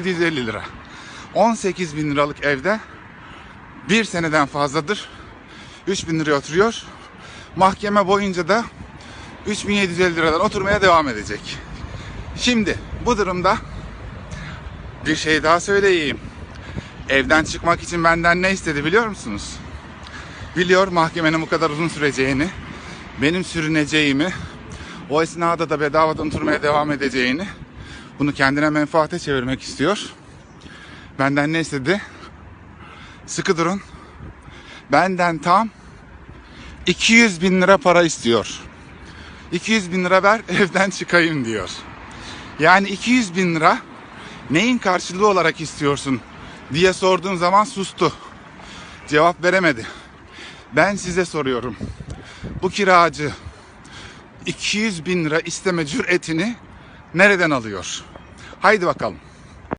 3750 lira. 18 bin liralık evde bir seneden fazladır 3000 liraya oturuyor. Mahkeme boyunca da 3750 liradan oturmaya devam edecek. Şimdi bu durumda bir şey daha söyleyeyim. Evden çıkmak için benden ne istedi biliyor musunuz? Biliyor mahkemenin bu kadar uzun süreceğini, benim sürüneceğimi, o esnada da bedavadan oturmaya devam edeceğini, bunu kendine menfaate çevirmek istiyor. Benden ne istedi? Sıkı durun. Benden tam 200 bin lira para istiyor. 200 bin lira ver evden çıkayım diyor. Yani 200 bin lira neyin karşılığı olarak istiyorsun diye sorduğum zaman sustu. Cevap veremedi. Ben size soruyorum. Bu kiracı 200 bin lira isteme cüretini nereden alıyor? Haydi bakalım.